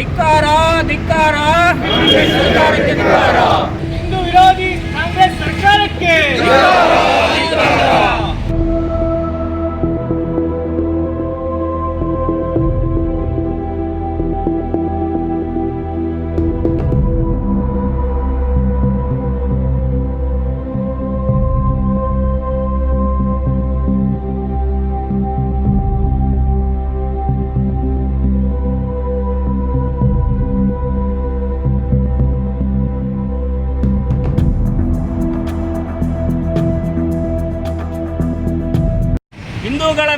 ಧಿಕ್ಕಾರ ಧಿಕ್ಕಾರ. ಸರ್ಕಾರಕ್ಕೆ ಧಿಕ್ಕಾರ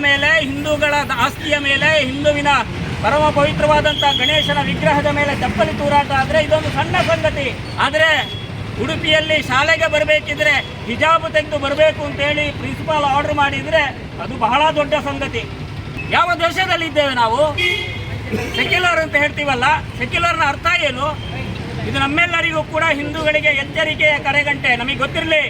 ಮೇಲೆ, ಹಿಂದೂಗಳ ಆಸ್ತಿಯ ಮೇಲೆ, ಹಿಂದುವಿನ ಪರಮ ಪವಿತ್ರವಾದಂಥ ಗಣೇಶನ ವಿಗ್ರಹದ ಮೇಲೆ ಚಪ್ಪಲಿ ತೂರಾಟ ಆದ್ರೆ ಇದೊಂದು ಸಣ್ಣ ಸಂಗತಿ. ಆದ್ರೆ ಉಡುಪಿಯಲ್ಲಿ ಶಾಲೆಗೆ ಬರಬೇಕಿದ್ರೆ ಹಿಜಾಬ್ ತೆಗೆದು ಬರಬೇಕು ಅಂತೇಳಿ ಪ್ರಿನ್ಸಿಪಾಲ್ ಆರ್ಡರ್ ಮಾಡಿದ್ರೆ ಅದು ಬಹಳ ದೊಡ್ಡ ಸಂಗತಿ. ಯಾವ ದೇಶದಲ್ಲಿ ಇದ್ದೇವೆ ನಾವು? ಸೆಕ್ಯುಲರ್ ಅಂತ ಹೇಳ್ತೀವಲ್ಲ, ಸೆಕ್ಯುಲರ್ನ ಅರ್ಥ ಏನು? ಇದು ನಮ್ಮೆಲ್ಲರಿಗೂ ಕೂಡ ಹಿಂದೂಗಳಿಗೆ ಎಚ್ಚರಿಕೆಯ ಕರೆಗಂಟೆ. ನಮಗೆ ಗೊತ್ತಿರಲಿ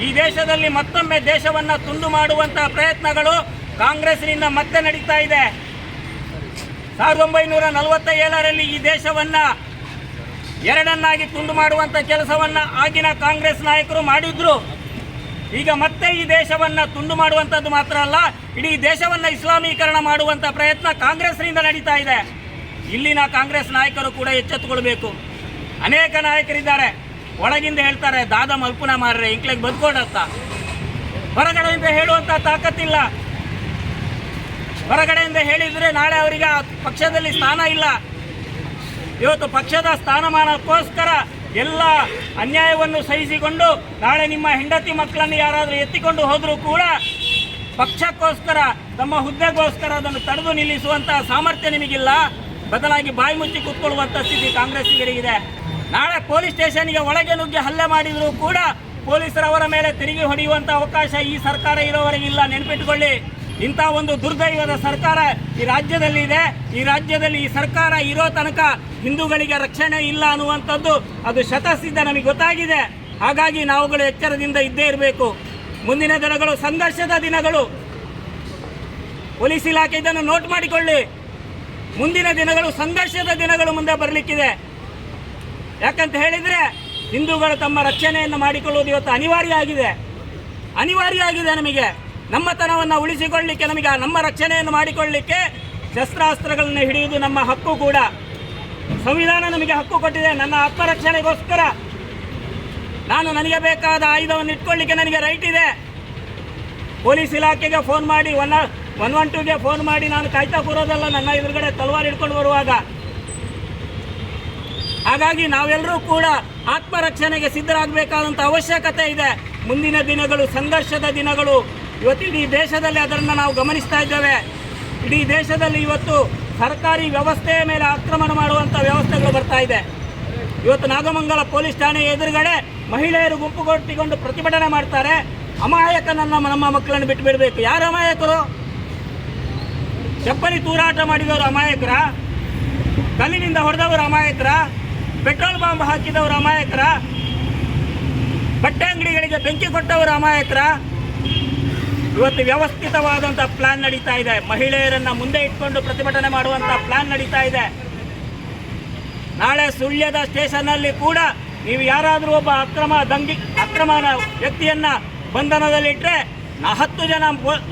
ಈ ದೇಶದಲ್ಲಿ ಮತ್ತೊಮ್ಮೆ ದೇಶವನ್ನ ತುಂಡು ಮಾಡುವಂತಹ ಪ್ರಯತ್ನಗಳು ಕಾಂಗ್ರೆಸ್ನಿಂದ ಮತ್ತೆ ನಡೀತಾ ಇದೆ. ಸಾವಿರದ ಒಂಬೈನೂರ ನಲವತ್ತ ಏಳರಲ್ಲಿ ಈ ದೇಶವನ್ನ ಎರಡನ್ನಾಗಿ ತುಂಡು ಮಾಡುವಂತ ಕೆಲಸವನ್ನ ಆಗಿನ ಕಾಂಗ್ರೆಸ್ ನಾಯಕರು ಮಾಡಿದ್ರು. ಈಗ ಮತ್ತೆ ಈ ದೇಶವನ್ನ ತುಂಡು ಮಾಡುವಂತದ್ದು ಮಾತ್ರ ಅಲ್ಲ, ಇಡೀ ದೇಶವನ್ನ ಇಸ್ಲಾಮೀಕರಣ ಮಾಡುವಂತ ಪ್ರಯತ್ನ ಕಾಂಗ್ರೆಸ್ನಿಂದ ನಡೀತಾ ಇದೆ. ಇಲ್ಲಿನ ಕಾಂಗ್ರೆಸ್ ನಾಯಕರು ಕೂಡ ಎಚ್ಚೆತ್ತುಕೊಳ್ಬೇಕು. ಅನೇಕ ನಾಯಕರಿದ್ದಾರೆ. ಒಳಗಿಂದ ಹೇಳ್ತಾರೆ, ದಾದ ಮಲ್ಪುನ ಮಾರ್ರೆ, ಇಂಕ್ಲೆಗೆ ಬದುಕೊಂಡಂತ ಹೊರಗಡೆಯಿಂದ ಹೇಳುವಂತ ತಾಕತ್ತಿಲ್ಲ. ಹೊರಗಡೆಯಿಂದ ಹೇಳಿದರೆ ನಾಳೆ ಅವರಿಗೆ ಆ ಪಕ್ಷದಲ್ಲಿ ಸ್ಥಾನ ಇಲ್ಲ. ಇವತ್ತು ಪಕ್ಷದ ಸ್ಥಾನಮಾನಕ್ಕೋಸ್ಕರ ಎಲ್ಲ ಅನ್ಯಾಯವನ್ನು ಸಹಿಸಿಕೊಂಡು ನಾಳೆ ನಿಮ್ಮ ಹೆಂಡತಿ ಮಕ್ಕಳನ್ನು ಯಾರಾದರೂ ಎತ್ತಿಕೊಂಡು ಹೋದರೂ ಕೂಡ ಪಕ್ಷಕ್ಕೋಸ್ಕರ, ತಮ್ಮ ಹುದ್ದೆಗೋಸ್ಕರ ಅದನ್ನು ತಡೆದು ನಿಲ್ಲಿಸುವಂತಹ ಸಾಮರ್ಥ್ಯ ನಿಮಗಿಲ್ಲ. ಬದಲಾಗಿ ಬಾಯಿ ಮುಚ್ಚಿ ಕೂತ್ಕೊಳ್ಳುವಂಥ ಸ್ಥಿತಿ ಕಾಂಗ್ರೆಸ್ಸಿಗರಿಗಿದೆ ನಾಳೆ ಪೊಲೀಸ್ ಸ್ಟೇಷನ್ಗೆ ಒಳಗೆ ನುಗ್ಗಿ ಹಲ್ಲೆ ಮಾಡಿದರೂ ಕೂಡ ಪೊಲೀಸರವರ ಮೇಲೆ ತಿರುಗಿ ಹೊಡೆಯುವಂಥ ಅವಕಾಶ ಈ ಸರ್ಕಾರ ಇರೋವರೆಗೆ ಇಲ್ಲ. ನೆನಪಿಟ್ಟುಕೊಳ್ಳಿ ಇಂಥ ಒಂದು ದುರ್ದೈವದ ಸರ್ಕಾರ ಈ ರಾಜ್ಯದಲ್ಲಿ ಇದೆ. ಈ ರಾಜ್ಯದಲ್ಲಿ ಈ ಸರ್ಕಾರ ಇರೋ ತನಕ ಹಿಂದೂಗಳಿಗೆ ರಕ್ಷಣೆ ಇಲ್ಲ ಅನ್ನುವಂಥದ್ದು ಅದು ಶತಸಿದ್ಧ ನಮಗೆ ಗೊತ್ತಾಗಿದೆ. ಹಾಗಾಗಿ ನಾವುಗಳು ಎಚ್ಚರದಿಂದ ಇದ್ದೇ ಇರಬೇಕು. ಮುಂದಿನ ದಿನಗಳು, ಸಂಘರ್ಷದ ದಿನಗಳು. ಪೊಲೀಸ್ ಇಲಾಖೆ ಇದನ್ನು ನೋಟ್ ಮಾಡಿಕೊಳ್ಳಿ. ಮುಂದಿನ ದಿನಗಳು, ಸಂಘರ್ಷದ ದಿನಗಳು ಮುಂದೆ ಬರಲಿಕ್ಕಿದೆ. ಯಾಕಂತ ಹೇಳಿದ್ರೆ ಹಿಂದೂಗಳು ತಮ್ಮ ರಕ್ಷಣೆಯನ್ನು ಮಾಡಿಕೊಳ್ಳುವುದು ಇವತ್ತು ಅನಿವಾರ್ಯ ಆಗಿದೆ ಅನಿವಾರ್ಯ ಆಗಿದೆ ನಮಗೆ. ನಮ್ಮತನವನ್ನು ಉಳಿಸಿಕೊಳ್ಳಲಿಕ್ಕೆ ನಮಗೆ ನಮ್ಮ ರಕ್ಷಣೆಯನ್ನು ಮಾಡಿಕೊಳ್ಳಲಿಕ್ಕೆ ಶಸ್ತ್ರಾಸ್ತ್ರಗಳನ್ನು ಹಿಡಿಯುವುದು ನಮ್ಮ ಹಕ್ಕು ಕೂಡ. ಸಂವಿಧಾನ ನಮಗೆ ಹಕ್ಕು ಕೊಟ್ಟಿದೆ. ನನ್ನ ಆತ್ಮರಕ್ಷಣೆಗೋಸ್ಕರ ನಾನು ನನಗೆ ಬೇಕಾದ ಆಯುಧವನ್ನು ಇಟ್ಕೊಳ್ಳಿಕ್ಕೆ ನನಗೆ ರೈಟ್ ಇದೆ. ಪೊಲೀಸ್ ಇಲಾಖೆಗೆ ಫೋನ್ ಮಾಡಿ, ಒನ್ ಒನ್ ಒನ್ ಟೂಗೆ ಫೋನ್ ಮಾಡಿ ನಾನು ಕಾಯ್ತಾ ಕೂರೋದಲ್ಲ, ನನ್ನ ಎದುರುಗಡೆ ತಲವಾರು ಹಿಡ್ಕೊಂಡು ಬರುವಾಗ. ಹಾಗಾಗಿ ನಾವೆಲ್ಲರೂ ಕೂಡ ಆತ್ಮರಕ್ಷಣೆಗೆ ಸಿದ್ಧರಾಗಬೇಕಾದಂಥ ಅವಶ್ಯಕತೆ ಇದೆ. ಮುಂದಿನ ದಿನಗಳು, ಸಂಘರ್ಷದ ದಿನಗಳು. ಇವತ್ತು ಇಡೀ ದೇಶದಲ್ಲಿ ಅದನ್ನು ನಾವು ಗಮನಿಸ್ತಾ ಇದ್ದೇವೆ. ಇಡೀ ದೇಶದಲ್ಲಿ ಇವತ್ತು ಸರ್ಕಾರಿ ವ್ಯವಸ್ಥೆಯ ಮೇಲೆ ಆಕ್ರಮಣ ಮಾಡುವಂಥ ವ್ಯವಸ್ಥೆಗಳು ಬರ್ತಾ ಇದೆ. ಇವತ್ತು ನಾಗಮಂಗಲ ಪೊಲೀಸ್ ಠಾಣೆ ಎದುರುಗಡೆ ಮಹಿಳೆಯರು ಗುಂಪುಗೊಟ್ಟಿಕೊಂಡು ಪ್ರತಿಭಟನೆ ಮಾಡ್ತಾರೆ. ಅಮಾಯಕನನ್ನು ನಮ್ಮ ಮಕ್ಕಳನ್ನು ಬಿಟ್ಟು ಬಿಡಬೇಕು ಯಾರು ಅಮಾಯಕರು? ಚಪ್ಪಲಿ ತೂರಾಟ ಮಾಡಿದವರು ಅಮಾಯಕರ? ಕಲ್ಲಿನಿಂದ ಹೊಡೆದವರು ಅಮಾಯಕರ? Petrol bomb ಹಾಕಿದವರು ಅಮಾಯಕರ? ಬಟ್ಟೆ ಅಂಗಡಿಗಳಿಗೆ ಬೆಂಕಿ ಕೊಟ್ಟವರು ಅಮಾಯಕರ? ಇವತ್ತು ವ್ಯವಸ್ಥಿತವಾದಂಥ ಪ್ಲಾನ್ ನಡೀತಾ ಇದೆ. ಮಹಿಳೆಯರನ್ನ ಮುಂದೆ ಇಟ್ಕೊಂಡು ಪ್ರತಿಭಟನೆ ಮಾಡುವಂಥ ಪ್ಲಾನ್ ನಡೀತಾ ಇದೆ. ನಾಳೆ ಸುಳ್ಯದ ಸ್ಟೇಷನ್ನಲ್ಲಿ ಕೂಡ ನೀವು ಯಾರಾದರೂ ಒಬ್ಬ ಅಕ್ರಮ ದಂಗಿ, ಅಕ್ರಮನ ವ್ಯಕ್ತಿಯನ್ನ ಬಂಧನದಲ್ಲಿಟ್ಟರೆ ಹತ್ತು ಜನ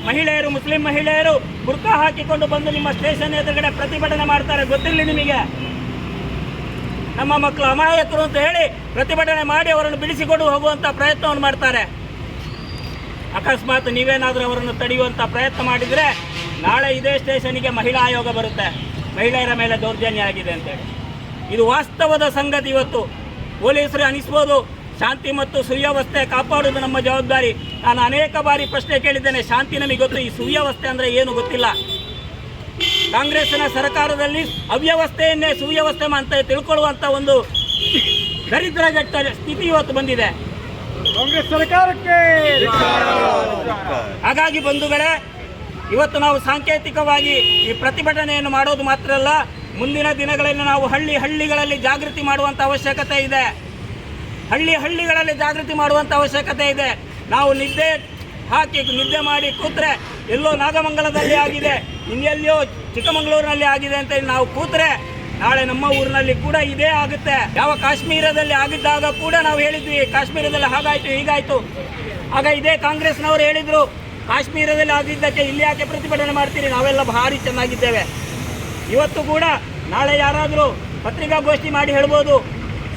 ಮಹಿಳೆಯರು, ಮುಸ್ಲಿಂ ಮಹಿಳೆಯರು ಬುರ್ಕಾ ಹಾಕಿಕೊಂಡು ಬಂದು ನಿಮ್ಮ ಸ್ಟೇಷನ್ ಎದುರುಗಡೆ ಪ್ರತಿಭಟನೆ ಮಾಡ್ತಾರೆ. ಗೊತ್ತಿರಲಿ ನಿಮಗೆ? ನಮ್ಮ ಮಕ್ಕಳು ಅಮಾಯಕರು ಅಂತ ಹೇಳಿ ಪ್ರತಿಭಟನೆ ಮಾಡಿ ಅವರನ್ನು ಬಿಡಿಸಿಕೊಂಡು ಹೋಗುವಂಥ ಪ್ರಯತ್ನವನ್ನು ಮಾಡ್ತಾರೆ. ಅಕಸ್ಮಾತ್ ನೀವೇನಾದರೂ ಅವರನ್ನು ತಡೆಯುವಂಥ ಪ್ರಯತ್ನ ಮಾಡಿದರೆ ನಾಳೆ ಇದೇ ಸ್ಟೇಷನ್ಗೆ ಮಹಿಳಾ ಆಯೋಗ ಬರುತ್ತೆ. ಮಹಿಳೆಯರ ಮೇಲೆ ದೌರ್ಜನ್ಯ ಆಗಿದೆ ಅಂತೇಳಿ ಇದು ವಾಸ್ತವದ ಸಂಗತಿ ಇವತ್ತು. ಪೊಲೀಸರು ಅನಿಸ್ಬೋದು, ಶಾಂತಿ ಮತ್ತು ಸುವ್ಯವಸ್ಥೆ ಕಾಪಾಡುವುದು ನಮ್ಮ ಜವಾಬ್ದಾರಿ. ನಾನು ಅನೇಕ ಬಾರಿ ಪ್ರಶ್ನೆ ಕೇಳಿದ್ದೇನೆ, ಶಾಂತಿ ನಮಗೆ ಗೊತ್ತು ಈ ಸುವ್ಯವಸ್ಥೆ ಅಂದರೆ ಏನು ಗೊತ್ತಿಲ್ಲ. ಕಾಂಗ್ರೆಸ್ಸಿನ ಸರ್ಕಾರದಲ್ಲಿ ಅವ್ಯವಸ್ಥೆಯನ್ನೇ ಸುವ್ಯವಸ್ಥೆ ಅಂತ ತಿಳ್ಕೊಳ್ಳುವಂಥ ಒಂದು ದರಿದ್ರಗೆಟ್ಟ ಸ್ಥಿತಿ ಇವತ್ತು ಬಂದಿದೆ. ಕಾಂಗ್ರೆಸ್ ಸರ್ಕಾರಕ್ಕೆ ಹಾಗಾಗಿ ಬಂಧುಗಳೇ ಇವತ್ತು ನಾವು ಸಾಂಕೇತಿಕವಾಗಿ ಈ ಪ್ರತಿಭಟನೆಯನ್ನು ಮಾಡೋದು ಮಾತ್ರ ಅಲ್ಲ ಮುಂದಿನ ದಿನಗಳಲ್ಲಿ ನಾವು ಹಳ್ಳಿ ಹಳ್ಳಿಗಳಲ್ಲಿ ಜಾಗೃತಿ ಮಾಡುವಂಥ ಅವಶ್ಯಕತೆ ಇದೆ. ಹಳ್ಳಿ ಹಳ್ಳಿಗಳಲ್ಲಿ ಜಾಗೃತಿ ಮಾಡುವಂಥ ಅವಶ್ಯಕತೆ ಇದೆ. ನಾವು ನಿದ್ದೆ ಹಾಕಿ ನಿದ್ದೆ ಮಾಡಿ ಕೂತ್ರೆ ಎಲ್ಲೋ ನಾಗಮಂಗಲದಲ್ಲಿ ಆಗಿದೆ, ಇನ್ನೆಲ್ಲಿಯೋ ಚಿಕ್ಕಮಗಳೂರಿನಲ್ಲಿ ಆಗಿದೆ ಅಂತ ನಾವು ಕೂತ್ರೆ ನಾಳೆ ನಮ್ಮ ಊರಿನಲ್ಲಿ ಕೂಡ ಇದೇ ಆಗುತ್ತೆ. ಯಾವ ಕಾಶ್ಮೀರದಲ್ಲಿ ಆಗಿದ್ದಾಗ ಕೂಡ ನಾವು ಹೇಳಿದ್ವಿ, ಕಾಶ್ಮೀರದಲ್ಲಿ ಹಾಗಾಯಿತು, ಹೀಗಾಯಿತು. ಆಗ ಇದೇ ಕಾಂಗ್ರೆಸ್ನವರು ಹೇಳಿದರು, ಕಾಶ್ಮೀರದಲ್ಲಿ ಆಗಿದ್ದಕ್ಕೆ ಇಲ್ಲಿ ಯಾಕೆ ಪ್ರತಿಭಟನೆ ಮಾಡ್ತೀರಿ? ನಾವೆಲ್ಲ ಭಾರಿ ಚೆನ್ನಾಗಿದ್ದೇವೆ. ಇವತ್ತು ಕೂಡ ನಾಳೆ ಯಾರಾದರೂ ಪತ್ರಿಕಾಗೋಷ್ಠಿ ಮಾಡಿ ಹೇಳ್ಬೋದು.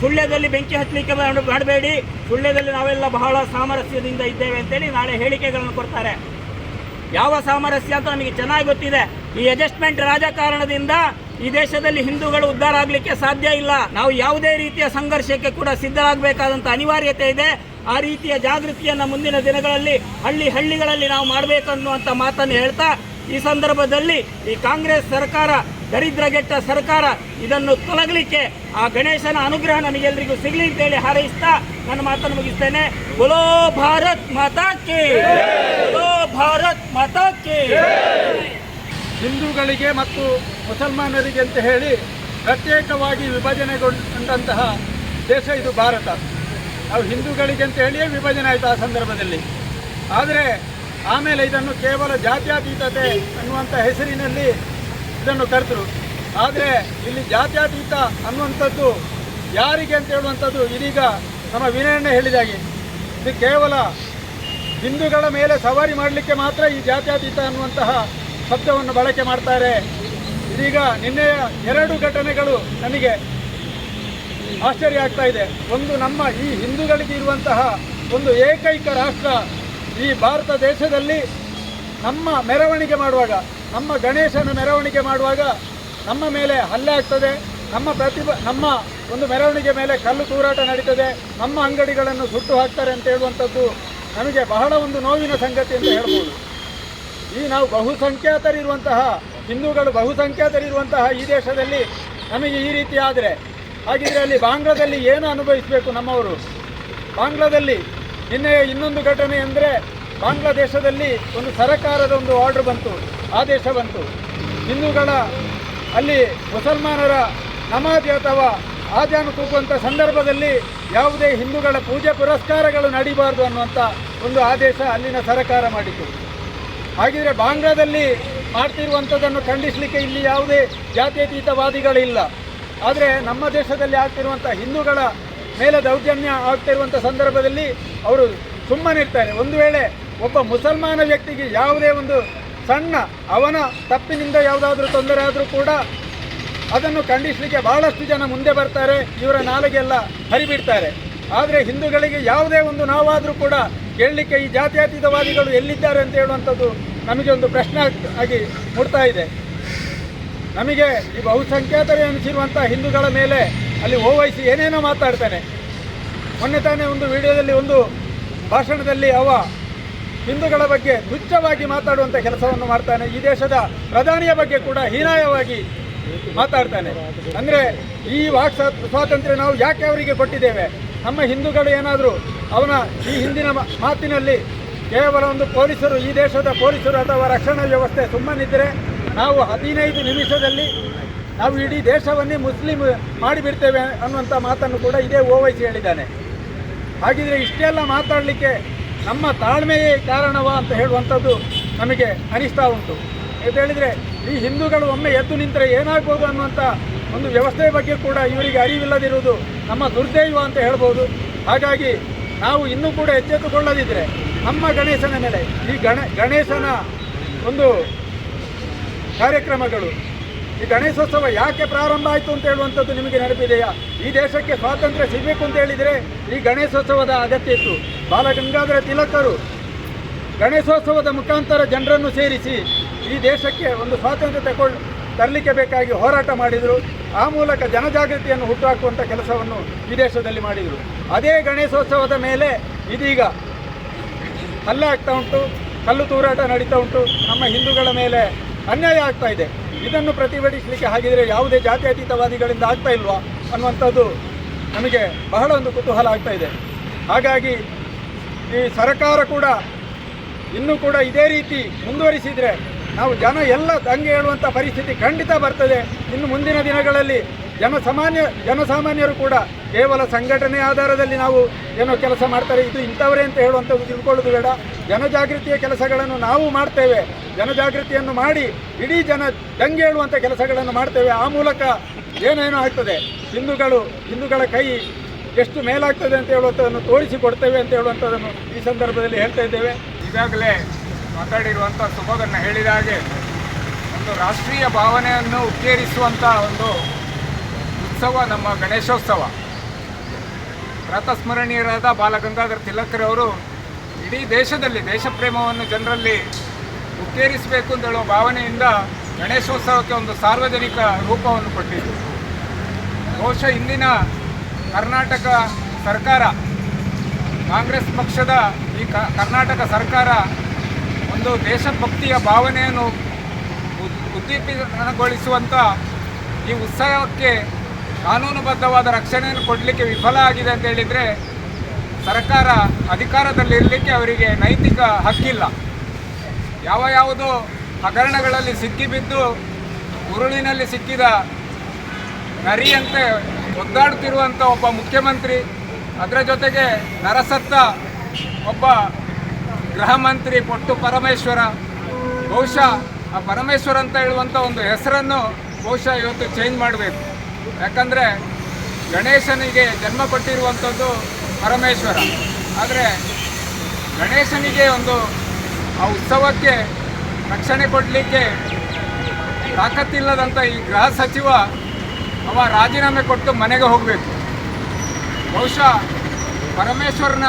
ಸುಳ್ಯದಲ್ಲಿ ಬೆಂಕಿ ಹಚ್ಚಲಿಕ್ಕೆ ಮಾಡ್- ಮಾಡಬೇಡಿ. ಸುಳ್ಯದಲ್ಲಿ ನಾವೆಲ್ಲ ಬಹಳ ಸಾಮರಸ್ಯದಿಂದ ಇದ್ದೇವೆ ಅಂತೇಳಿ ನಾಳೆ ಹೇಳಿಕೆಗಳನ್ನು ಕೊಡ್ತಾರೆ. ಯಾವ ಸಾಮರಸ್ಯ ಅಂತ ನಮಗೆ ಚೆನ್ನಾಗಿ ಗೊತ್ತಿದೆ. ಈ ಅಡ್ಜಸ್ಟ್ಮೆಂಟ್ ರಾಜಕಾರಣದಿಂದ ಈ ದೇಶದಲ್ಲಿ ಹಿಂದೂಗಳು ಉದ್ಧಾರ ಆಗಲಿಕ್ಕೆ ಸಾಧ್ಯ ಇಲ್ಲ. ನಾವು ಯಾವುದೇ ರೀತಿಯ ಸಂಘರ್ಷಕ್ಕೆ ಕೂಡ ಸಿದ್ಧರಾಗಬೇಕಾದಂಥ ಅನಿವಾರ್ಯತೆ ಇದೆ. ಆ ರೀತಿಯ ಜಾಗೃತಿಯನ್ನು ಮುಂದಿನ ದಿನಗಳಲ್ಲಿ ಹಳ್ಳಿ ಹಳ್ಳಿಗಳಲ್ಲಿ ನಾವು ಮಾಡಬೇಕನ್ನುವಂಥ ಮಾತನ್ನು ಹೇಳ್ತಾ ಈ ಸಂದರ್ಭದಲ್ಲಿ ಈ ಕಾಂಗ್ರೆಸ್ ಸರ್ಕಾರ, ದರಿದ್ರಗೆಟ್ಟ ಸರ್ಕಾರ ಇದನ್ನು ತೊಲಗಲಿಕ್ಕೆ ಆ ಗಣೇಶನ ಅನುಗ್ರಹ ನಮಗೆಲ್ಲರಿಗೂ ಸಿಗಲಿ ಅಂತೇಳಿ ಹಾರೈಸ್ತಾ ನನ್ನ ಮಾತನ್ನು ಮುಗಿಸ್ತೇನೆ. ಬೋಲೋ ಭಾರತ್ ಮಾತಾ ಬೋಲೋ ಭಾರತ್ ಮಾತಾ ಹಿಂದೂಗಳಿಗೆ ಮತ್ತು ಮುಸಲ್ಮಾನರಿಗೆ ಅಂತ ಹೇಳಿ ಪ್ರತ್ಯೇಕವಾಗಿ ವಿಭಜನೆಗೊಂಡಂತಹ ದೇಶ ಇದು ಭಾರತ. ನಾವು ಹಿಂದೂಗಳಿಗೆ ಅಂತ ಹೇಳಿಯೇ ವಿಭಜನೆ ಆಯಿತು ಆ ಸಂದರ್ಭದಲ್ಲಿ. ಆದರೆ ಆಮೇಲೆ ಇದನ್ನು ಕೇವಲ ಜಾತ್ಯಾತೀತತೆ ಅನ್ನುವಂಥ ಹೆಸರಿನಲ್ಲಿ ಇದನ್ನು ಕರೆತರು ಆದರೆ ಇಲ್ಲಿ ಜಾತ್ಯಾತೀತ ಅನ್ನುವಂಥದ್ದು ಯಾರಿಗೆ ಅಂತ ಹೇಳುವಂಥದ್ದು ಇದೀಗ ನಮ್ಮ ವಿನಯಣ್ಣ ಹೇಳಿದಾಗೆ ಇದು ಕೇವಲ ಹಿಂದೂಗಳ ಮೇಲೆ ಸವಾರಿ ಮಾಡಲಿಕ್ಕೆ ಮಾತ್ರ ಈ ಜಾತ್ಯಾತೀತ ಅನ್ನುವಂತಹ ಶಬ್ದವನ್ನು ಬಳಕೆ ಮಾಡ್ತಾರೆ. ಇದೀಗ ನಿನ್ನೆಯ ಎರಡು ಘಟನೆಗಳು ನನಗೆ ಆಶ್ಚರ್ಯ ಆಗ್ತಾ ಇದೆ. ಒಂದು ನಮ್ಮ ಈ ಹಿಂದೂಗಳಿಗೆ ಇರುವಂತಹ ಒಂದು ಏಕೈಕ ರಾಷ್ಟ್ರ ಈ ಭಾರತ ದೇಶದಲ್ಲಿ ನಮ್ಮ ಮೆರವಣಿಗೆ ಮಾಡುವಾಗ, ನಮ್ಮ ಗಣೇಶನ ಮೆರವಣಿಗೆ ಮಾಡುವಾಗ ನಮ್ಮ ಮೇಲೆ ಹಲ್ಲೆ ಆಗ್ತದೆ, ನಮ್ಮ ಪ್ರತಿಭ, ನಮ್ಮ ಒಂದು ಮೆರವಣಿಗೆ ಮೇಲೆ ಕಲ್ಲು ತೂರಾಟ ನಡೀತದೆ, ನಮ್ಮ ಅಂಗಡಿಗಳನ್ನು ಸುಟ್ಟು ಹಾಕ್ತಾರೆ ಅಂತ ಹೇಳುವಂಥದ್ದು ನಮಗೆ ಬಹಳ ಒಂದು ನೋವಿನ ಸಂಗತಿ ಅಂತ ಹೇಳ್ಬೋದು. ಈ ನಾವು ಬಹುಸಂಖ್ಯಾತರಿರುವಂತಹ, ಹಿಂದೂಗಳು ಬಹುಸಂಖ್ಯಾತರಿರುವಂತಹ ಈ ದೇಶದಲ್ಲಿ ನಮಗೆ ಈ ರೀತಿ ಆದರೆ, ಹಾಗಿದ್ರೆ ಅಲ್ಲಿ ಬಾಂಗ್ಲಾದಲ್ಲಿ ಏನು ಅನುಭವಿಸಬೇಕು ನಮ್ಮವರು? ಬಾಂಗ್ಲಾದಲ್ಲಿ ನಿನ್ನೆ ಇನ್ನೊಂದು ಘಟನೆ ಅಂದರೆ ಬಾಂಗ್ಲಾದೇಶದಲ್ಲಿ ಒಂದು ಸರಕಾರದ ಒಂದು ಆರ್ಡರ್ ಬಂತು, ಆದೇಶ ಬಂತು. ಹಿಂದೂಗಳ ಅಲ್ಲಿ ಮುಸಲ್ಮಾನರ ನಮಾಜ್ ಅಥವಾ ಆಜಾನು ಕೂಗುವಂಥ ಸಂದರ್ಭದಲ್ಲಿ ಯಾವುದೇ ಹಿಂದೂಗಳ ಪೂಜೆ ಪುರಸ್ಕಾರಗಳು ನಡೀಬಾರ್ದು ಅನ್ನುವಂಥ ಒಂದು ಆದೇಶ ಅಲ್ಲಿನ ಸರಕಾರ ಮಾಡಿತು. ಹಾಗಿದ್ರೆ ಬಾಂಗ್ಲಾದಲ್ಲಿ ಮಾಡ್ತಿರುವಂಥದ್ದನ್ನು ಖಂಡಿಸಲಿಕ್ಕೆ ಇಲ್ಲಿ ಯಾವುದೇ ಜಾತ್ಯತೀತವಾದಿಗಳಿಲ್ಲ. ಆದರೆ ನಮ್ಮ ದೇಶದಲ್ಲಿ ಆಗ್ತಿರುವಂಥ ಹಿಂದೂಗಳ ಮೇಲೆ ದೌರ್ಜನ್ಯ ಆಗ್ತಿರುವಂಥ ಸಂದರ್ಭದಲ್ಲಿ ಅವರು ಸುಮ್ಮನಿರ್ತಾರೆ ಒಂದು ವೇಳೆ ಒಬ್ಬ ಮುಸಲ್ಮಾನ ವ್ಯಕ್ತಿಗೆ ಯಾವುದೇ ಒಂದು ಸಣ್ಣ ಅವನ ತಪ್ಪಿನಿಂದ ಯಾವುದಾದ್ರೂ ತೊಂದರೆ ಆದರೂ ಕೂಡ ಅದನ್ನು ಖಂಡಿಸಲಿಕ್ಕೆ ಬಹಳಷ್ಟು ಜನ ಮುಂದೆ ಬರ್ತಾರೆ. ಇವರ ನಾಲಿಗೆಲ್ಲ ಹರಿಬಿಡ್ತಾರೆ. ಆದರೆ ಹಿಂದೂಗಳಿಗೆ ಯಾವುದೇ ಒಂದು ನಾವಾದರೂ ಕೂಡ ಕೇಳಲಿಕ್ಕೆ ಈ ಜಾತ್ಯತೀತವಾದಿಗಳು ಎಲ್ಲಿದ್ದಾರೆ ಅಂತ ಹೇಳುವಂಥದ್ದು ನಮಗೆ ಒಂದು ಪ್ರಶ್ನೆ ಆಗ್- ಮೂಡ್ತಾ ಇದೆ. ನಮಗೆ ಈ ಬಹುಸಂಖ್ಯಾತರೇ ಅನಿಸಿರುವಂಥ ಹಿಂದೂಗಳ ಮೇಲೆ ಅಲ್ಲಿ ಓವೈಸಿ ಏನೇನೋ ಮಾತಾಡ್ತಾನೆ. ಮೊನ್ನೆ ತಾನೇ ಒಂದು ವಿಡಿಯೋದಲ್ಲಿ ಒಂದು ಭಾಷಣದಲ್ಲಿ ಅವ ಹಿಂದೂಗಳ ಬಗ್ಗೆ ತುಚ್ಛವಾಗಿ ಮಾತಾಡುವಂಥ ಕೆಲಸವನ್ನು ಮಾಡ್ತಾನೆ. ಈ ದೇಶದ ಪ್ರಧಾನಿಯ ಬಗ್ಗೆ ಕೂಡ ಹೀನಾಯವಾಗಿ ಮಾತಾಡ್ತಾನೆ. ಅಂದರೆ ಈ ವಾಕ್ ಸ್ವಾ- ಸ್ವಾತಂತ್ರ್ಯ ನಾವು ಯಾಕೆ ಅವರಿಗೆ ಕೊಟ್ಟಿದ್ದೇವೆ? ನಮ್ಮ ಹಿಂದೂಗಳು ಏನಾದರೂ ಅವನ ಈ ಹಿಂದಿನ ಮಾತಿನಲ್ಲಿ ಕೇವಲ ಒಂದು ಪೊಲೀಸರು, ಈ ದೇಶದ ಪೊಲೀಸರು ಅಥವಾ ರಕ್ಷಣಾ ವ್ಯವಸ್ಥೆ ಸುಮ್ಮನಿದ್ದರೆ ನಾವು ಹದಿನೈದು ನಿಮಿಷದಲ್ಲಿ ನಾವು ಇಡೀ ದೇಶವನ್ನೇ ಮುಸ್ಲಿಂ ಮಾಡಿಬಿಡ್ತೇವೆ ಅನ್ನುವಂಥ ಮಾತನ್ನು ಕೂಡ ಇದೇ ಓವೈಸಿ ಹೇಳಿದ್ದಾನೆ. ಹಾಗಿದ್ರೆ ಇಷ್ಟೆಲ್ಲ ಮಾತಾಡಲಿಕ್ಕೆ ನಮ್ಮ ತಾಳ್ಮೆಯೇ ಕಾರಣವಾ ಅಂತ ಹೇಳುವಂಥದ್ದು ನಮಗೆ ಅನಿಸ್ತಾ ಉಂಟು. ಅಂತ ಹೇಳಿದರೆ ಈ ಹಿಂದೂಗಳು ಒಮ್ಮೆ ಎದ್ದು ನಿಂತರೆ ಏನಾಗ್ಬೋದು ಅನ್ನುವಂಥ ಒಂದು ವ್ಯವಸ್ಥೆಯ ಬಗ್ಗೆ ಕೂಡ ಇವರಿಗೆ ಅರಿವಿಲ್ಲದಿರುವುದು ನಮ್ಮ ದುರ್ದೈವ ಅಂತ ಹೇಳ್ಬೋದು. ಹಾಗಾಗಿ ನಾವು ಇನ್ನೂ ಕೂಡ ಎಚ್ಚೆತ್ತುಕೊಳ್ಳದಿದ್ದರೆ ನಮ್ಮ ಗಣೇಶನ ಮೇಲೆ ಈ ಗಣ, ಗಣೇಶನ ಒಂದು ಕಾರ್ಯಕ್ರಮಗಳು ಈ ಗಣೇಶೋತ್ಸವ ಯಾಕೆ ಪ್ರಾರಂಭ ಆಯಿತು ಅಂತ ಹೇಳುವಂಥದ್ದು ನಿಮಗೆ ನೆನಪಿದೆಯಾ? ಈ ದೇಶಕ್ಕೆ ಸ್ವಾತಂತ್ರ್ಯ ಸಿಗಬೇಕು ಅಂತ ಹೇಳಿದರೆ ಈ ಗಣೇಶೋತ್ಸವದ ಅಗತ್ಯ ಇತ್ತು. ಬಾಲಗಂಗಾಧರ ತಿಲಕರು ಗಣೇಶೋತ್ಸವದ ಮುಖಾಂತರ ಜನರನ್ನು ಸೇರಿಸಿ ಈ ದೇಶಕ್ಕೆ ಒಂದು ಸ್ವಾತಂತ್ರ್ಯ ತಗೊಂಡು ತರಲಿಕ್ಕೆ ಬೇಕಾಗಿ ಹೋರಾಟ ಮಾಡಿದರು. ಆ ಮೂಲಕ ಜನಜಾಗೃತಿಯನ್ನು ಹುಟ್ಟುಹಾಕುವಂಥ ಕೆಲಸವನ್ನು ಈ ದೇಶದಲ್ಲಿ ಮಾಡಿದರು. ಅದೇ ಗಣೇಶೋತ್ಸವದ ಮೇಲೆ ಇದೀಗ ಹಲ್ಲೆ ಆಗ್ತಾ ಉಂಟು, ಕಲ್ಲು ತೂರಾಟ ನಡೀತಾ ಉಂಟು. ನಮ್ಮ ಹಿಂದೂಗಳ ಮೇಲೆ ಅನ್ಯಾಯ ಆಗ್ತಾ ಇದೆ. ಇದನ್ನು ಪ್ರತಿಭಟಿಸಲಿಕ್ಕೆ ಹಾಗಿದ್ರೆ ಯಾವುದೇ ಜಾತ್ಯತೀತವಾದಿಗಳಿಂದ ಆಗ್ತಾ ಇಲ್ವಾ ಅನ್ನುವಂಥದ್ದು ನಮಗೆ ಬಹಳ ಒಂದು ಕುತೂಹಲ ಆಗ್ತಾ ಇದೆ. ಹಾಗಾಗಿ ಈ ಸರ್ಕಾರ ಕೂಡ ಇನ್ನೂ ಕೂಡ ಇದೇ ರೀತಿ ಮುಂದುವರಿಸಿದರೆ ನಾವು ಜನ ಎಲ್ಲ ದಂಗೆ ಹೇಳುವಂಥ ಪರಿಸ್ಥಿತಿ ಖಂಡಿತ ಬರ್ತದೆ. ಇನ್ನು ಮುಂದಿನ ದಿನಗಳಲ್ಲಿ ಜನಸಾಮಾನ್ಯ ಜನಸಾಮಾನ್ಯರು ಕೂಡ ಕೇವಲ ಸಂಘಟನೆ ಆಧಾರದಲ್ಲಿ ನಾವು ಏನೋ ಕೆಲಸ ಮಾಡ್ತಾರೆ, ಇದು ಇಂಥವರೇ ಅಂತ ಹೇಳುವಂಥದ್ದು ತಿಳ್ಕೊಳ್ಳೋದು ಬೇಡ. ಜನಜಾಗೃತಿಯ ಕೆಲಸಗಳನ್ನು ನಾವು ಮಾಡ್ತೇವೆ. ಜನಜಾಗೃತಿಯನ್ನು ಮಾಡಿ ಇಡೀ ಜನ ದಂಗೆ ಹೇಳುವಂಥ ಕೆಲಸಗಳನ್ನು ಮಾಡ್ತೇವೆ. ಆ ಮೂಲಕ ಏನೇನೋ ಆಗ್ತದೆ. ಹಿಂದೂಗಳು, ಹಿಂದೂಗಳ ಕೈ ಎಷ್ಟು ಮೇಲಾಗ್ತದೆ ಅಂತ ಹೇಳುವಂಥದ್ದನ್ನು ತೋರಿಸಿಕೊಡ್ತೇವೆ ಅಂತ ಹೇಳುವಂಥದ್ದನ್ನು ಈ ಸಂದರ್ಭದಲ್ಲಿ ಹೇಳ್ತಾ ಇದ್ದೇವೆ. ಈಗಾಗಲೇ ಮಾತಾಡಿರುವಂಥ ಸುಭಗನ್ನ ಹೇಳಿದ ಹಾಗೆ ಒಂದು ರಾಷ್ಟ್ರೀಯ ಭಾವನೆಯನ್ನು ಉತ್ತೇರಿಸುವಂಥ ಒಂದು ಉತ್ಸವ, ನಮ್ಮ ಗಣೇಶೋತ್ಸವ. ಪ್ರಾತಸ್ಮರಣೀಯರಾದ ಬಾಲಗಂಗಾಧರ ತಿಲಕರವರು ಇಡೀ ದೇಶದಲ್ಲಿ, ದೇಶಪ್ರೇಮವನ್ನು ಜನರಲ್ಲಿ ಉತ್ತೇರಿಸಬೇಕು ಅಂತ ಹೇಳುವ ಭಾವನೆಯಿಂದ ಗಣೇಶೋತ್ಸವಕ್ಕೆ ಒಂದು ಸಾರ್ವಜನಿಕ ರೂಪವನ್ನು ಕೊಟ್ಟಿದ್ದರು ಬಹುಶಃ ಇಂದಿನ ಕರ್ನಾಟಕ ಸರ್ಕಾರ, ಕಾಂಗ್ರೆಸ್ ಪಕ್ಷದ ಈ ಕರ್ನಾಟಕ ಸರ್ಕಾರ ಒಂದು ದೇಶಭಕ್ತಿಯ ಭಾವನೆಯನ್ನು ಉದ್- ಉದ್ದೀಪನಗೊಳಿಸುವಂಥ ಈ ಉತ್ಸವಕ್ಕೆ ಕಾನೂನುಬದ್ಧವಾದ ರಕ್ಷಣೆಯನ್ನು ಕೊಡಲಿಕ್ಕೆ ವಿಫಲ ಆಗಿದೆ ಅಂತ ಹೇಳಿದರೆ ಸರ್ಕಾರ ಅಧಿಕಾರದಲ್ಲಿರಲಿಕ್ಕೆ ಅವರಿಗೆ ನೈತಿಕ ಹಕ್ಕಿಲ್ಲ. ಯಾವ ಯಾವುದೋ ಹಗರಣಗಳಲ್ಲಿ ಸಿಕ್ಕಿಬಿದ್ದು ಉರುಳಿನಲ್ಲಿ ಸಿಕ್ಕಿದ ನರಿಯಂತೆ ಒದ್ದಾಡುತ್ತಿರುವಂಥ ಒಬ್ಬ ಮುಖ್ಯಮಂತ್ರಿ, ಅದರ ಜೊತೆಗೆ ನರಸತ್ತ ಒಬ್ಬ ಗೃಹ ಮಂತ್ರಿ ಪೊಟ್ಟು ಪರಮೇಶ್ವರ, ಬಹುಶಃ ಆ ಪರಮೇಶ್ವರ ಅಂತ ಹೇಳುವಂಥ ಒಂದು ಹೆಸರನ್ನು ಬಹುಶಃ ಇವತ್ತು ಚೇಂಜ್ ಮಾಡಬೇಕು. ಯಾಕಂದರೆ ಗಣೇಶನಿಗೆ ಜನ್ಮ ಕೊಟ್ಟಿರುವಂಥದ್ದು ಪರಮೇಶ್ವರ. ಆದರೆ ಗಣೇಶನಿಗೆ ಒಂದು ಆ ಉತ್ಸವಕ್ಕೆ ರಕ್ಷಣೆ ಕೊಡಲಿಕ್ಕೆ ತಾಕತ್ತಿಲ್ಲದಂಥ ಈ ಗೃಹ ಸಚಿವ ಅವ ರಾಜೀನಾಮೆ ಕೊಟ್ಟು ಮನೆಗೆ ಹೋಗಬೇಕು. ಬಹುಶಃ ಪರಮೇಶ್ವರನ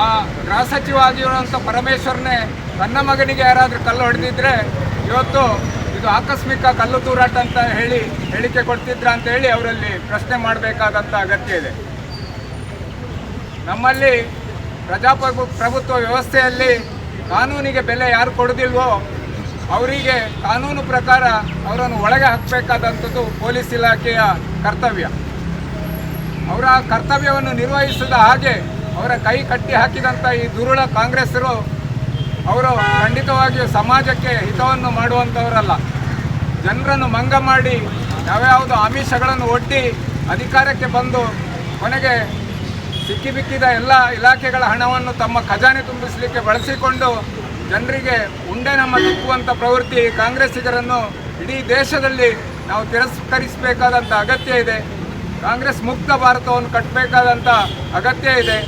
ಆ ಗೃಹ ಸಚಿವ ಆಗಿರುವಂಥ ಪರಮೇಶ್ವರನೇ ತನ್ನ ಮಗನಿಗೆ ಯಾರಾದರೂ ಕಲ್ಲು ಹೊಡೆದಿದ್ದರೆ ಇವತ್ತು ಇದು ಆಕಸ್ಮಿಕ ಕಲ್ಲು ತೂರಾಟ ಅಂತ ಹೇಳಿ ಹೇಳಿಕೆ ಕೊಡ್ತಿದ್ರ ಅಂತ ಹೇಳಿ ಅವರಲ್ಲಿ ಪ್ರಶ್ನೆ ಮಾಡಬೇಕಾದಂಥ ಅಗತ್ಯ ಇದೆ. ನಮ್ಮಲ್ಲಿ ಪ್ರಜಾಪ್ರಭು ಪ್ರಭುತ್ವ ವ್ಯವಸ್ಥೆಯಲ್ಲಿ ಕಾನೂನಿಗೆ ಬೆಲೆ ಯಾರು ಕೊಡೋದಿಲ್ವೋ ಅವರಿಗೆ ಕಾನೂನು ಪ್ರಕಾರ ಅವರನ್ನು ಒಳಗೆ ಹಾಕಬೇಕಾದಂಥದ್ದು ಪೊಲೀಸ್ ಇಲಾಖೆಯ ಕರ್ತವ್ಯ. ಅವರ ಕರ್ತವ್ಯವನ್ನು ನಿರ್ವಹಿಸಿದ ಹಾಗೆ ಅವರ ಕೈ ಕಟ್ಟಿ ಹಾಕಿದಂಥ ಈ ದುರುಳ ಕಾಂಗ್ರೆಸ್ಸರು ಅವರು ಖಂಡಿತವಾಗಿಯೂ ಸಮಾಜಕ್ಕೆ ಹಿತವನ್ನು ಮಾಡುವಂಥವರಲ್ಲ. ಜನರನ್ನು ಮಂಗ ಮಾಡಿ ಯಾವ್ಯಾವುದೋ ಆಮಿಷಗಳನ್ನು ಒಡ್ಡಿ ಅಧಿಕಾರಕ್ಕೆ ಬಂದು ಕೊನೆಗೆ ಸಿಕ್ಕಿಬಿಕ್ಕಿದ ಎಲ್ಲ ಇಲಾಖೆಗಳ ಹಣವನ್ನು ತಮ್ಮ ಖಜಾನೆ ತುಂಬಿಸಲಿಕ್ಕೆ ಬಳಸಿಕೊಂಡು ಜನರಿಗೆ ಉಂಡೆ ನಮ್ಮ ತಿಕ್ಕುವಂಥ ಪ್ರವೃತ್ತಿ ಕಾಂಗ್ರೆಸ್ಸಿಗರನ್ನು ಇಡೀ ದೇಶದಲ್ಲಿ ನಾವು ತಿರಸ್ಕರಿಸಬೇಕಾದಂಥ ಅಗತ್ಯ ಇದೆ. ಕಾಂಗ್ರೆಸ್ ಮುಕ್ತ ಭಾರತವನ್ನು ಕಟ್ಟಬೇಕಾದಂಥ ಅಗತ್ಯ ಇದೆ.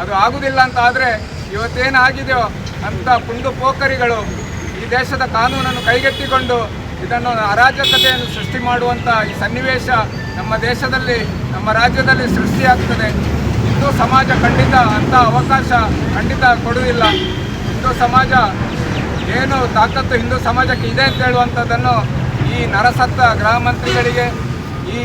ಅದು ಆಗುವುದಿಲ್ಲ ಅಂತ ಆದರೆ ಇವತ್ತೇನಾಗಿದೆಯೋ ಅಂಥ ಪುಂಡು ಪೋಖರಿಗಳು ಈ ದೇಶದ ಕಾನೂನನ್ನು ಕೈಗೆತ್ತಿಕೊಂಡು ಇದನ್ನು ಅರಾಜಕತೆಯನ್ನು ಸೃಷ್ಟಿ ಮಾಡುವಂಥ ಈ ಸನ್ನಿವೇಶ ನಮ್ಮ ದೇಶದಲ್ಲಿ, ನಮ್ಮ ರಾಜ್ಯದಲ್ಲಿ ಸೃಷ್ಟಿಯಾಗ್ತದೆ ಹಿಂದೂ ಸಮಾಜ ಖಂಡಿತ ಅಂಥ ಅವಕಾಶ ಖಂಡಿತ ಕೊಡುವುದಿಲ್ಲ. ಹಿಂದೂ ಸಮಾಜ ಏನು ತಾಕತ್ತು ಹಿಂದೂ ಸಮಾಜಕ್ಕೆ ಇದೆ ಅಂತ ಹೇಳುವಂಥದ್ದನ್ನು ಈ ನರಸತ್ತ ಗೃಹ ಮಂತ್ರಿಗಳಿಗೆ ಈ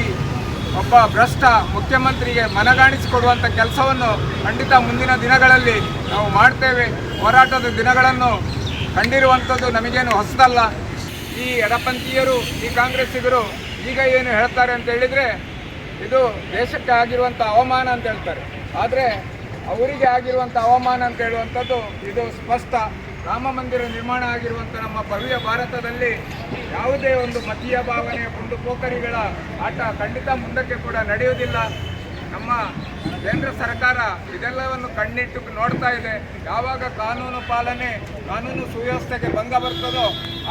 ಒಬ್ಬ ಭ್ರಷ್ಟ ಮುಖ್ಯಮಂತ್ರಿಗೆ ಮನಗಾಣಿಸಿಕೊಡುವಂಥ ಕೆಲಸವನ್ನು ಖಂಡಿತ ಮುಂದಿನ ದಿನಗಳಲ್ಲಿ ನಾವು ಮಾಡ್ತೇವೆ. ಹೋರಾಟದ ದಿನಗಳನ್ನು ಕಂಡಿರುವಂಥದ್ದು ನಮಗೇನು ಹೊಸದಲ್ಲ. ಈ ಎಡಪಂಥೀಯರು, ಈ ಕಾಂಗ್ರೆಸ್ಸಿಗರು ಈಗ ಏನು ಹೇಳ್ತಾರೆ ಅಂತ ಹೇಳಿದರೆ, ಇದು ದೇಶಕ್ಕೆ ಆಗಿರುವಂಥ ಅವಮಾನ ಅಂತ ಹೇಳ್ತಾರೆ. ಆದರೆ ಅವರಿಗೆ ಆಗಿರುವಂಥ ಅವಮಾನ ಅಂತ ಹೇಳುವಂಥದ್ದು, ಇದು ಸ್ಪಷ್ಟ. ರಾಮ ಮಂದಿರ ನಿರ್ಮಾಣ ಆಗಿರುವಂಥ ನಮ್ಮ ಭವ್ಯ ಭಾರತದಲ್ಲಿ ಯಾವುದೇ ಒಂದು ಮತೀಯ ಭಾವನೆ, ಒಂದು ಪೋಖರಿಗಳ ಆಟ ಖಂಡಿತ ಮುಂದಕ್ಕೆ ಕೂಡ ನಡೆಯುವುದಿಲ್ಲ. ನಮ್ಮ ಕೇಂದ್ರ ಸರ್ಕಾರ ಇದೆಲ್ಲವನ್ನು ಕಣ್ಣಿಟ್ಟು ನೋಡ್ತಾ ಇದೆ. ಯಾವಾಗ ಕಾನೂನು ಪಾಲನೆ, ಕಾನೂನು ಸುವ್ಯವಸ್ಥೆಗೆ ಭಂಗ ಬರ್ತದೋ,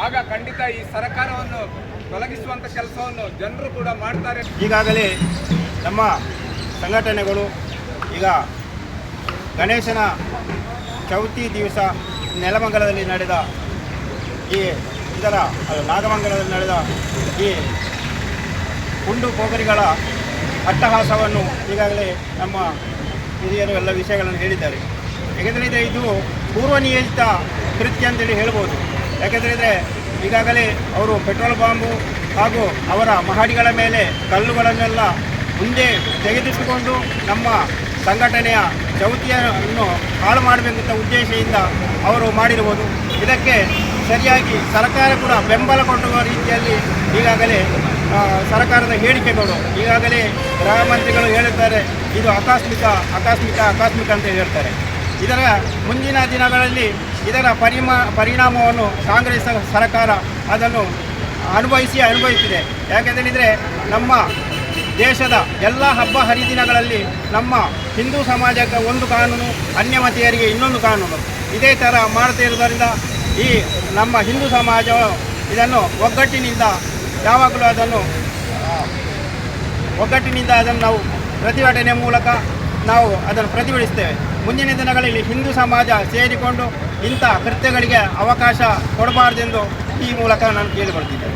ಆಗ ಖಂಡಿತ ಈ ಸರ್ಕಾರವನ್ನು ತೊಲಗಿಸುವಂಥ ಕೆಲಸವನ್ನು ಜನರು ಕೂಡ ಮಾಡ್ತಾರೆ. ಈಗಾಗಲೇ ನಮ್ಮ ಸಂಘಟನೆಗಳು, ಈಗ ಗಣೇಶನ ಚೌತಿ ದಿವಸ ನೆಲಮಂಗಲದಲ್ಲಿ ನಡೆದ ಈ ಇದರ ನಾಗಮಂಗಲದಲ್ಲಿ ನಡೆದ ಈ ಕುಂಡು ಪೋಖರಿಗಳ ಅಟ್ಟಹಾಸವನ್ನು ಈಗಾಗಲೇ ನಮ್ಮ ಹಿರಿಯರು ಎಲ್ಲ ವಿಷಯಗಳನ್ನು ಹೇಳಿದ್ದಾರೆ. ಯಾಕೆಂದರೆ ಇದು ಪೂರ್ವ ನಿಯೋಜಿತ ಕೃತ್ಯ ಅಂತೇಳಿ ಹೇಳ್ಬೋದು. ಯಾಕೆಂದರೆ ಈಗಾಗಲೇ ಅವರು ಪೆಟ್ರೋಲ್ ಬಾಂಬು ಹಾಗೂ ಅವರ ಮಹಡಿಗಳ ಮೇಲೆ ಕಲ್ಲುಗಳನ್ನೆಲ್ಲ ಮುಂದೆ ತೆಗೆದಿಟ್ಟುಕೊಂಡು ನಮ್ಮ ಸಂಘಟನೆಯ ಚೌತಿಯನ್ನು ಹಾಳು ಮಾಡಬೇಕಂತ ಉದ್ದೇಶದಿಂದ ಅವರು ಮಾಡಿರ್ಬೋದು. ಇದಕ್ಕೆ ಸರಿಯಾಗಿ ಸರ್ಕಾರ ಕೂಡ ಬೆಂಬಲ ಕೊಡುವ ರೀತಿಯಲ್ಲಿ ಈಗಾಗಲೇ ಸರ್ಕಾರದ ಹೇಳಿಕೆಗಳು ಈಗಾಗಲೇ ಗೃಹ ಮಂತ್ರಿಗಳು ಹೇಳುತ್ತಾರೆ ಇದು ಆಕಸ್ಮಿಕ ಆಕಸ್ಮಿಕ ಆಕಸ್ಮಿಕ ಅಂತ ಹೇಳ್ತಾರೆ. ಇದರ ಮುಂದಿನ ದಿನಗಳಲ್ಲಿ ಇದರ ಪರಿಮ, ಪರಿಣಾಮವನ್ನು ಕಾಂಗ್ರೆಸ್ ಸರ್ಕಾರ ಅದನ್ನು ಅನುಭವಿಸಿ ಅನುಭವಿಸಿದೆ. ಯಾಕೆಂತೇಳಿದರೆ ನಮ್ಮ ದೇಶದ ಎಲ್ಲ ಹಬ್ಬ ಹರಿದಿನಗಳಲ್ಲಿ ನಮ್ಮ ಹಿಂದೂ ಸಮಾಜಕ್ಕೆ ಒಂದು ಕಾನೂನು, ಅನ್ಯಮತೀಯರಿಗೆ ಇನ್ನೊಂದು ಕಾನೂನು. ಇದೇ ಥರ ಮಾಡುತ್ತಿರುವುದರಿಂದ ಈ ನಮ್ಮ ಹಿಂದೂ ಸಮಾಜ ಇದನ್ನು ಒಗ್ಗಟ್ಟಿನಿಂದ ಯಾವಾಗಲೂ ಅದನ್ನು, ಒಗ್ಗಟ್ಟಿನಿಂದ ಅದನ್ನು ನಾವು ಪ್ರತಿಭಟನೆ ಮೂಲಕ ನಾವು ಅದನ್ನು ಪ್ರತಿಭಟಿಸ್ತೇವೆ ಮುಂದಿನ ದಿನಗಳಲ್ಲಿ ಹಿಂದೂ ಸಮಾಜ ಸೇರಿಕೊಂಡು ಇಂಥ ಕೃತ್ಯಗಳಿಗೆ ಅವಕಾಶ ಕೊಡಬಾರ್ದೆಂದು ಈ ಮೂಲಕ ನಾನು ಕೇಳಿಕೊಳ್ತಿದ್ದೇನೆ.